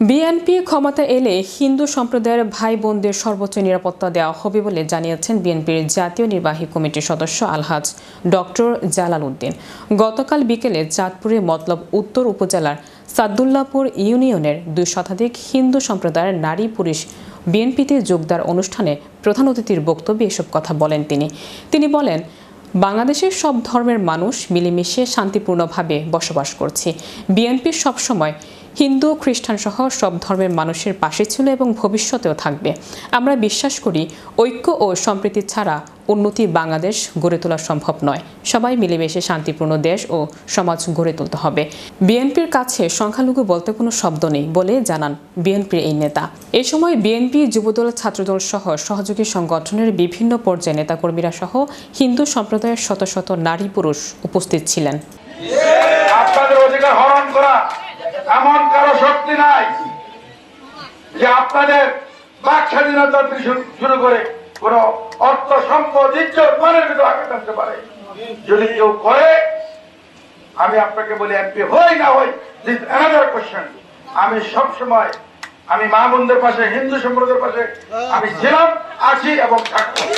BNP ক্ষমতা এলে হিন্দু সম্প্রদায়ের ভাই বোনদের সর্বোচ্চ নিরাপত্তা দেওয়া হবে বলে জানিয়েছেন বিএনপির জাতীয় নির্বাহী কমিটির সদস্য আলহাজ ডক্টর জালাল উদ্দিন। গতকাল বিকেলে চাঁদপুরে মতলব উত্তর উপজেলার সাদুল্লাপুর ইউনিয়নের দুই শতাধিক হিন্দু সম্প্রদায়ের নারী পুরুষ বিএনপিতে যোগদার অনুষ্ঠানে প্রধান অতিথির বক্তব্যে এসব কথা বলেন তিনি। তিনি বলেন, বাংলাদেশের সব ধর্মের মানুষ মিলেমিশে শান্তিপূর্ণভাবে বসবাস করছে। বিএনপি সবসময় হিন্দু, খ্রিস্টান সহ সব ধর্মের মানুষের পাশে ছিল এবং ভবিষ্যতেও থাকবে। আমরা বিশ্বাস করি, ঐক্য ও সম্প্রীতি ছাড়া উন্নতি বাংলাদেশ গড়ে তোলা সম্ভব নয়। সবাই মিলেমিশে শান্তিপূর্ণ দেশ ও সমাজ গড়ে তুলতে হবে। বিএনপির কাছে সংখ্যালঘু বলতে কোনো শব্দ নেই বলে জানান বিএনপির এই নেতা। এ সময় বিএনপি, যুবদল, ছাত্রদল সহ সহযোগী সংগঠনের বিভিন্ন পর্যায়ে নেতাকর্মীরা সহ হিন্দু সম্প্রদায়ের শত শত নারী পুরুষ উপস্থিত ছিলেন। অধিকার হরণ করা এমন কারও শক্তি নাই যে আপনাদের বাক স্বাধীনতা শুরু- করে কোন অর্থ, সম্পদ, ইজ্জত, মানের ভিতরে আঘাত আনতে পারে। যদি কেউ করে, আমি আপনাকে বলি, এমপি হই না হই দিস অ্যানাদার কোশ্চেন আমি সব সময় আমি মা বোনদের পাশে, হিন্দু সম্প্রদায়ের পাশে, আমি ছিলাম, আছি এবং থাকব।